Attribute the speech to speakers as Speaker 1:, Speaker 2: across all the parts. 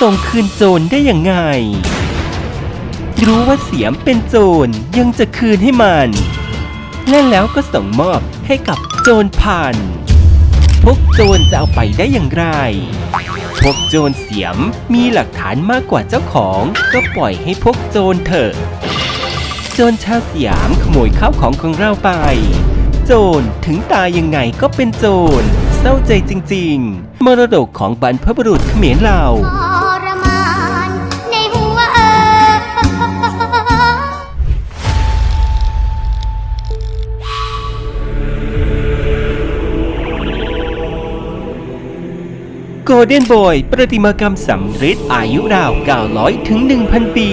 Speaker 1: ส่งคืนโจรได้ยังไง รู้ว่าเสียมเป็นโจรยังจะคืนให้มัน และแล้วก็ส่งมอบให้กับโจรผ่านพวกโจรจะเอาไปได้อย่างไร พวกโจรเสียมมีหลักฐานมากกว่าเจ้าของ ก็ปล่อยให้พวกโจรเถอะ โจรชาวสยามขโมยข้าวของของเราไป โจรถึงตายยังไงก็เป็นโจร เศร้าใจจริง ๆ มรดกของบรรพบุรุษเขมรเรา โกลเด้นบอยประติมากรรมสำริดอายุราว 900 ถึง 1,000 ปี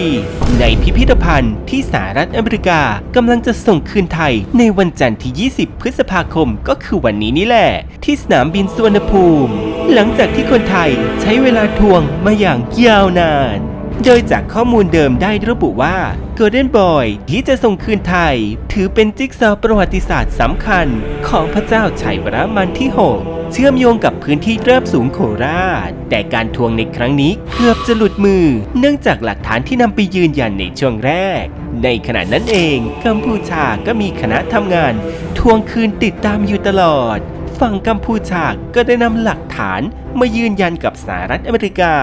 Speaker 1: ในพิพิธภัณฑ์ที่สหรัฐอเมริกากำลังจะส่งคืนไทยในวันจันทร์ที่ 20 พฤษภาคมก็คือวันนี้นี่แหละ ที่สนามบินสุวรรณภูมิ หลังจากที่คนไทยใช้เวลาทวงมาอย่างยาวนาน โดยจากข้อมูลเดิมได้ระบุว่า Golden Boy ที่จะส่งคืนไทย ถือเป็นจิ๊กซอว์ประวัติศาสตร์สำคัญของพระเจ้าชัยวรมันที่ 6 เชื่อมโยงกับพื้นที่ราบสูงโคราช แต่การทวงในครั้งนี้เกือบจะหลุดมือ เนื่องจากหลักฐานที่นำไปยืนยันในช่วงแรก ในขณะนั้นเองกัมพูชาก็มีคณะทำงาน ทวงคืนติดตามอยู่ตลอดฝั่งกัมพูชาก็ได้นำหลักฐานมายืนยันกับสหรัฐอเมริกา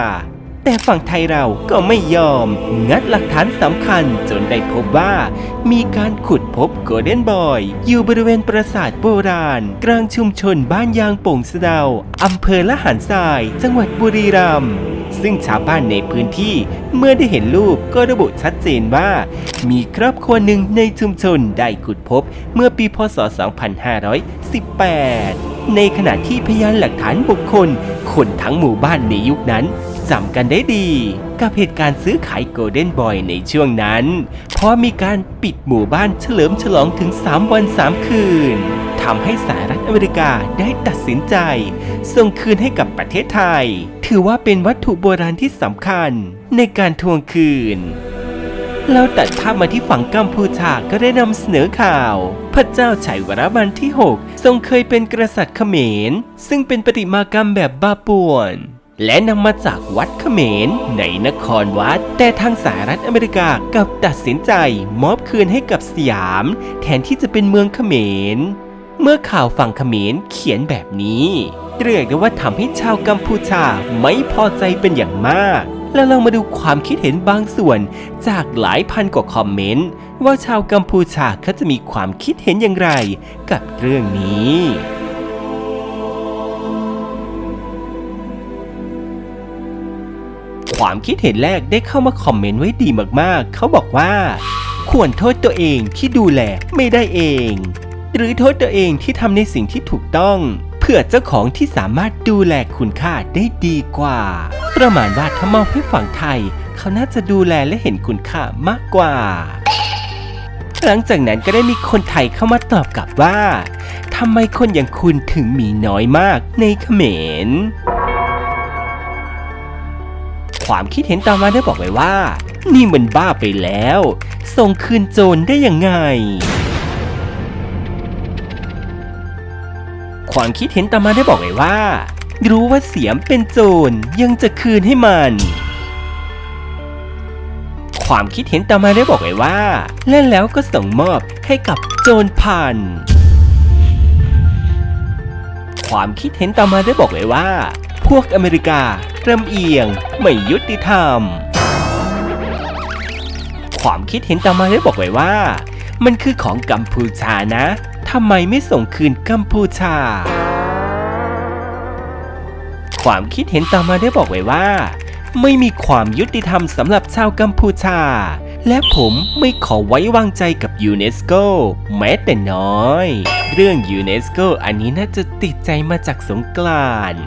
Speaker 1: แต่ฝั่งไทยเราก็ไม่ยอม งัดหลักฐานสำคัญจนได้พบว่า มีการขุดพบโกลเด้นบอย อยู่บริเวณปราสาทโบราณ กลางชุมชนบ้านยางโป่งสะดาอำเภอละหารทราย จังหวัดบุรีรัมย์ซึ่งชาวบ้านในพื้นที่เมื่อได้เห็นรูปก็ระบุชัดเจนว่า มีครอบครัวหนึ่งในชุมชนได้ขุดพบเมื่อปีพศ 2518 ในขณะที่พยานหลักฐานบุคคล คนทั้งหมู่บ้านในยุคนั้น จำกันได้ดี กับเหตุการณ์ซื้อขายโกลเด้นบอยในช่วงนั้น เพราะมีการปิดหมู่บ้านเฉลิมฉลองถึง 3 วัน 3 คืนทำให้สหรัฐอเมริกาได้ตัดสินใจ ส่งคืนให้กับประเทศไทย ถือว่าเป็นวัตถุโบราณที่สำคัญในการทวงคืนเราตัดภาพมาที่ฝั่งกัมพูชาก็ได้นำเสนอข่าว พระเจ้าชัยวรมันที่ 6 ทรงเคยเป็นกษัตริย์เขมร ซึ่งเป็นประติมากรรมแบบบาปวน และนำมาจากวัดเขมรในนครวัด แต่ทางสหรัฐอเมริกากลับตัดสินใจมอบคืนให้กับสยาม แทนที่จะเป็นเมืองเขมร เมื่อข่าวฝั่งเขมรเขียนแบบนี้เรียกได้ว่าทำให้ชาวกัมพูชาไม่พอใจเป็นอย่างมาก แล้วเรามาดูความคิดเห็นบางส่วน จากหลายพันกว่าคอมเมนต์ ว่าชาวกัมพูชาเขาจะมีความคิดเห็นอย่างไร กับเรื่องนี้ ความคิดเห็นแรกได้เข้ามาคอมเมนต์ไว้ดีมากๆ เขาบอกว่า ควรโทษตัวเองที่ดูแลไม่ได้เอง หรือโทษตัวเองที่ทำในสิ่งที่ถูกต้อง เพื่อเจ้าของที่สามารถดูแลคุณค่าได้ดีกว่า ประมาณว่าถ้ามองให้ฝั่งไทย เขาน่าจะดูแลและเห็นคุณค่ามากกว่า หลังจากนั้นก็ได้มีคนไทยเข้ามาตอบกลับว่าทำไมคนอย่างคุณถึงมีน้อยมากในเขมร ความคิดเห็นต่อมาได้บอกไว้ว่า นี่มันบ้าไปแล้ว ส่งคืนโจรได้ยังไง ความคิดเห็นต่อมาได้บอกไว้ว่า รู้ว่าเสียมเป็นโจรยังจะคืนให้มัน ความคิดเห็นต่อมาได้บอกไว้ว่าและแล้วก็ส่งมอบให้กับโจรพันความคิดเห็นต่อมาได้บอกไว้ว่า วกอเมริกาลำเอียง ไม่ยุติธรรม ความคิดเห็นต่อมาได้บอกไว้ว่า มันคือของกัมพูชานะทำไมไม่ส่งคืนกัมพูชา ความคิดเห็นต่อมาได้บอกไว้ว่า ไม่มีความยุติธรรมสำหรับชาวกัมพูชา และผมไม่ขอไว้วางใจกับยูเนสโกแม้แต่น้อย เรื่องยูเนสโกอันนี้น่าจะติดใจมาจากสงกรานต์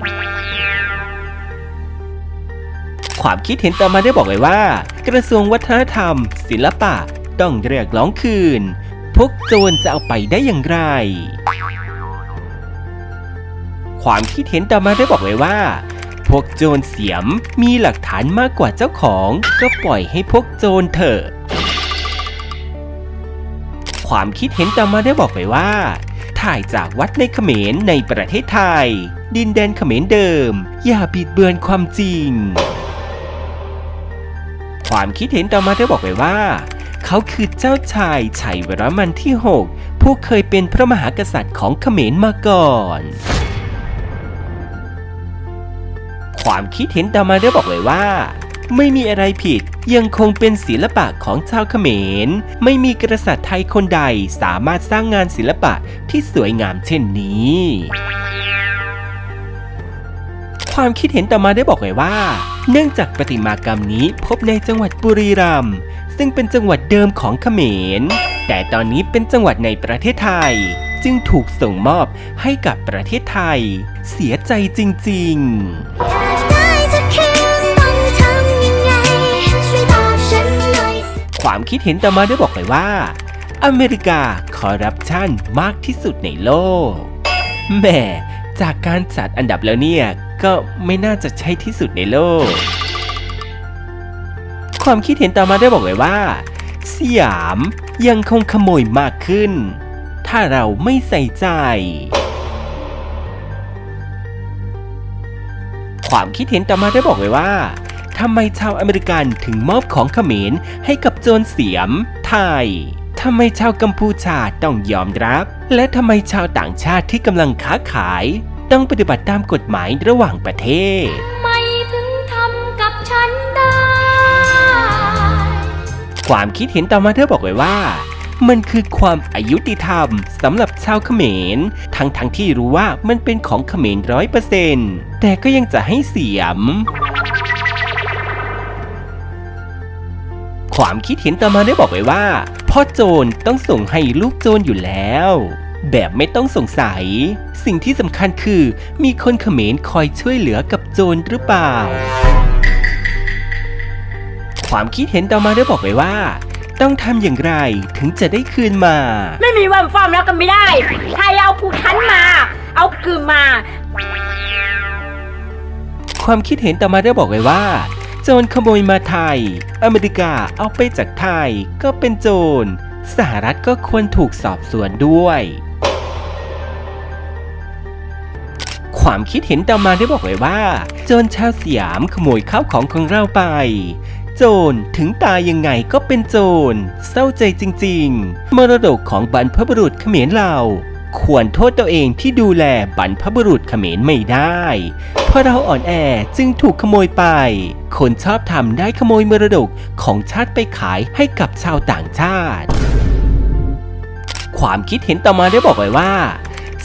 Speaker 1: ความคิดเห็นต่อมาได้บอกไว้ว่า กระทรวงวัฒนธรรม ศิลปะ ต้องเรียกร้องคืน พวกโจรจะเอาไปได้อย่างไร ความคิดเห็นต่อมาได้บอกไว้ว่า พวกโจรเสียมมีหลักฐานมากกว่าเจ้าของ ก็ปล่อยให้พวกโจรเถอะความคิดเห็นต่อมาได้บอกไว้ว่า ถ่ายจากวัดในเขมรในประเทศไทย ดินแดนเขมรเดิม อย่าบิดเบือนความจริง ความคิดเห็นต่อมาได้บอกไว้ว่า เขาคือเจ้าชายชัยวรมันที่ 6 ผู้เคยเป็นพระมหากษัตริย์ของเขมรมาก่อนความคิดเห็นต่อมาได้บอกไว้ว่า ไม่มีอะไรผิดยังคงเป็นศิลปะของชาวเขมร ไม่มีกษัตริย์ไทยคนใดสามารถสร้างงานศิลปะที่สวยงามเช่นนี้ ความคิดเห็นต่อมาได้บอกไว้ว่า เนื่องจากประติมากรรมนี้พบในจังหวัดบุรีรัมย์ซึ่งเป็นจังหวัดเดิมของเขมร แต่ตอนนี้เป็นจังหวัดในประเทศไทย จึงถูกส่งมอบให้กับประเทศไทย เสียใจจริง ๆ
Speaker 2: ควา
Speaker 1: มคิดเห็นต่อมาได้บอกเลยว่า อเมริกาคอร์รัปชันมากที่สุดในโลกแหม่จากการจัดอันดับแล้วเนี่ย ก็ไม่น่าจะใช่ที่สุดในโลก ความคิดเห็นต่อมาได้บอกเลยว่า สยามยังคงขโมยมากขึ้น ถ้าเราไม่ใส่ใจ ความคิดเห็นต่อมาได้บอกไว้ว่าทำไมชาวอเมริกันถึงมอบของเขมรให้กับโจรเสียมไทยทำไมชาวกัมพูชาต้องยอมรับ และทำไมชาวต่างชาติที่กำลังค้าขาย ต้องปฏิบัติตามกฎหมายระหว่างประเทศ
Speaker 2: ไม่ถึงทำกับฉันได้
Speaker 1: ความคิดเห็นต่อมาเธอบอกไว้ว่า มันคือความอายุติธรรมสำหรับชาวเขมร ทั้งทั้งๆที่รู้ว่ามันเป็นของเขมรร้อยเปอร์เซนต์แต่ก็ยังจะให้เสียมความคิดเห็นต่อมาได้บอกไว้ว่า พ่อโจรต้องส่งให้ลูกโจรอยู่แล้ว แบบไม่ต้องสงสัย สิ่งที่สำคัญคือ มีคนเขมรคอยช่วยเหลือกับโจรหรือเปล่า ความคิดเห็นต่อมาได้บอกไว้ว่า ต้องทำอย่างไรถึงจะได้คืนมา
Speaker 3: ไม่มีวันฟาร์มแล้วกันไม่ได้ ใครเอาผู้ทันมา เอาคืนมา
Speaker 1: ความคิดเห็นต่อมาได้บอกไว้ว่าโจรขโมยมาไทย อเมริกาเอาไปจากไทยก็เป็นโจร สหรัฐก็ควรถูกสอบสวนด้วย ความคิดเห็นต่อมาได้บอกไว้ว่า โจรชาวสยามขโมยข้าวของของเราไป โจรถึงตายยังไงก็เป็นโจรเศร้าใจจริง ๆ มรดกของบรรพบุรุษเขมรเราควรโทษตัวเองที่ดูแลบรรพบุรุษเขมรไม่ได้ เพราะเราอ่อนแอจึงถูกขโมยไป คนชอบทำได้ขโมยมรดกของชาติไปขายให้กับชาวต่างชาติ ความคิดเห็นต่อมาได้บอกไว้ว่า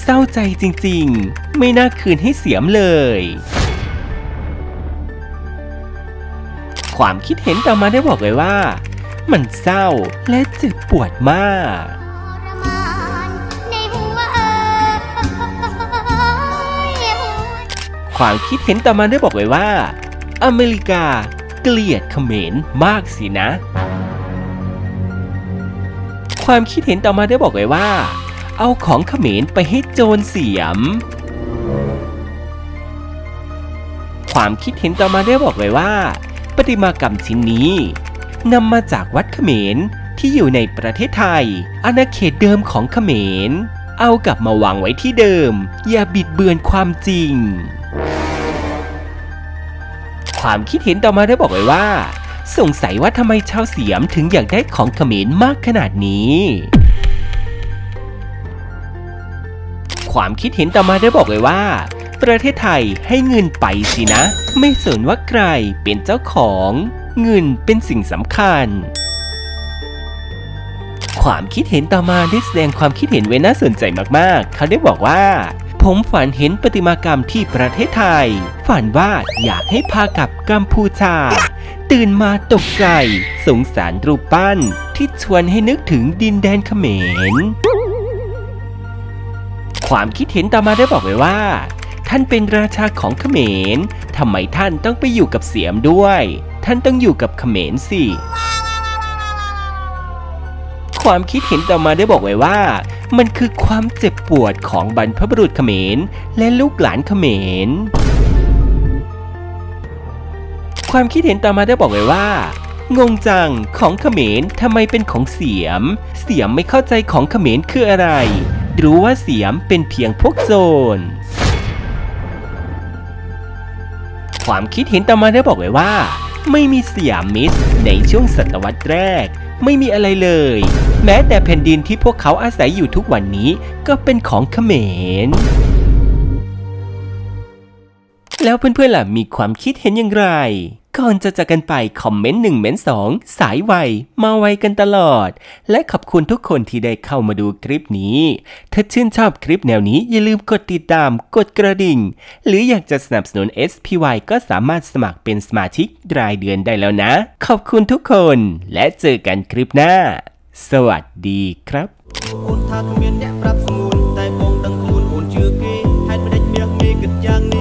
Speaker 1: เศร้าใจจริง ๆ ไม่น่าคืนให้เสียมเลย ความคิดเห็นต่อมาได้บอกไว้ว่า มันเศร้าและเจ็บปวดมากความคิดเห็นต่อมาได้บอกไว้ว่า อเมริกาเกลียดเขมรมากสินะ ความคิดเห็นต่อมาได้บอกไว้ว่า เอาของเขมรไปให้โจรเสียม ความคิดเห็นต่อมาได้บอกไว้ว่า ประติมากรรมชิ้นนี้นำมาจากวัดเขมรที่อยู่ในประเทศไทย อาณาเขตเดิมของเขมร เอากลับมาวางไว้ที่เดิม อย่าบิดเบือนความจริง ความคิดเห็นต่อมาได้บอกไว้ว่า สงสัยว่าทำไมชาวเสียมถึงอยากได้ของเขมรมากขนาดนี้ ความคิดเห็นต่อมาได้บอกเลยว่า ประเทศไทยให้เงินไปสินะ ไม่สนว่าใครเป็นเจ้าของ เงินเป็นสิ่งสำคัญ ความคิดเห็นต่อมาได้แสดงความคิดเห็นไว้น่าสนใจมากๆ เขาได้บอกว่า ผมฝันเห็นประติมากรรมที่ประเทศไทย ฝันว่าอยากให้พากลับกัมพูชา ตื่นมาตกใจ สงสารรูปปั้น ที่ชวนให้นึกถึงดินแดนเขมรความคิดเห็นต่อมาได้บอกไว้ว่า ท่านเป็นราชาของเขมรทำไมท่านต้องไปอยู่กับเสียมด้วย ท่านต้องอยู่กับเขมรสิ ความคิดเห็นต่อมาได้บอกไว้ว่า มันคือความเจ็บปวดของบรรพบุรุษเขมรและลูกหลานเขมร ความคิดเห็นต่อมาได้บอกไว้ว่างงจังของเขมรทำไมเป็นของเสียม เสียมไม่เข้าใจของเขมรคืออะไร รู้ว่าเสียมเป็นเพียงพวกโจร ความคิดเห็นต่อมาได้บอกไว้ว่า ไม่มีสยามมิตรในช่วงศตวรรษแรก ไม่มีอะไรเลย แม้แต่แผ่นดินที่พวกเขาอาศัยอยู่ทุกวันนี้ก็เป็นของเขมร แล้วเพื่อนๆล่ะมีความคิดเห็นอย่างไร ก่อนจะจากกันไปคอมเมนต์หนึ่งเมนต์สองสายไวมาไวกันตลอด และขอบคุณทุกคนที่ได้เข้ามาดูคลิปนี้ ถ้าชื่นชอบคลิปแนวนี้อย่าลืมกดติดตามกดกระดิ่ง หรืออยากจะสนับสนุน SPY ก็สามารถสมัครเป็นสมาชิกรายเดือนได้แล้วนะ ขอบคุณทุกคน และเจอกันคลิปหน้า สวัสดีครับ
Speaker 4: អូនថាគ្មានអ្នកប្រាប់ស្ងួនតែបងដឹងខ្លួនអូនជឿគេហេតុមិនដេចមាសមេគិតយ៉ាងនេះ ះ